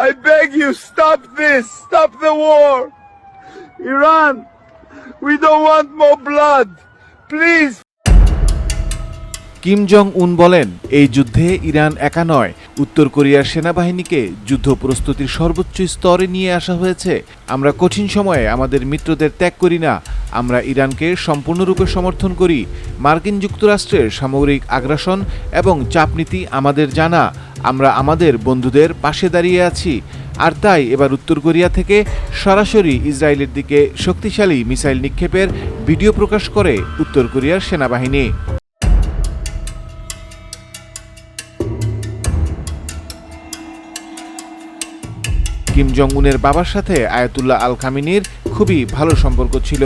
I beg you, stop this! Stop the war! Iran, we don't want more blood! Please, Kim Jong Un বলেন এই যুদ্ধে Iran একা নয় উত্তর কোরিয়ার সেনাবাহিনীকে যুদ্ধ প্রস্তুতির সর্বোচ্চ স্তরে নিয়ে আসা হয়েছে আমরা কঠিন সময়ে আমাদের মিত্রদের ত্যাগ করি না আমরা ইরানকে সম্পূর্ণরূপে সমর্থন করি মার্কিন যুক্তরাষ্ট্রের সামরিক আগ্রাসন এবং চাপনীতি আমাদের জানা আমরা আমাদের বন্ধুদের পাশে দাঁড়িয়ে আছি। আর তাই এবার উত্তর কোরিয়া থেকে সরাসরি ইসরায়েলের দিকে শক্তিশালী মিসাইল নিক্ষেপের ভিডিও প্রকাশ করে উত্তর কোরিয়ার সেনাবাহিনী। কিম জং উনের বাবার সাথে আয়াতুল্লাহ আল খামিনীর খুবই ভালো সম্পর্ক ছিল।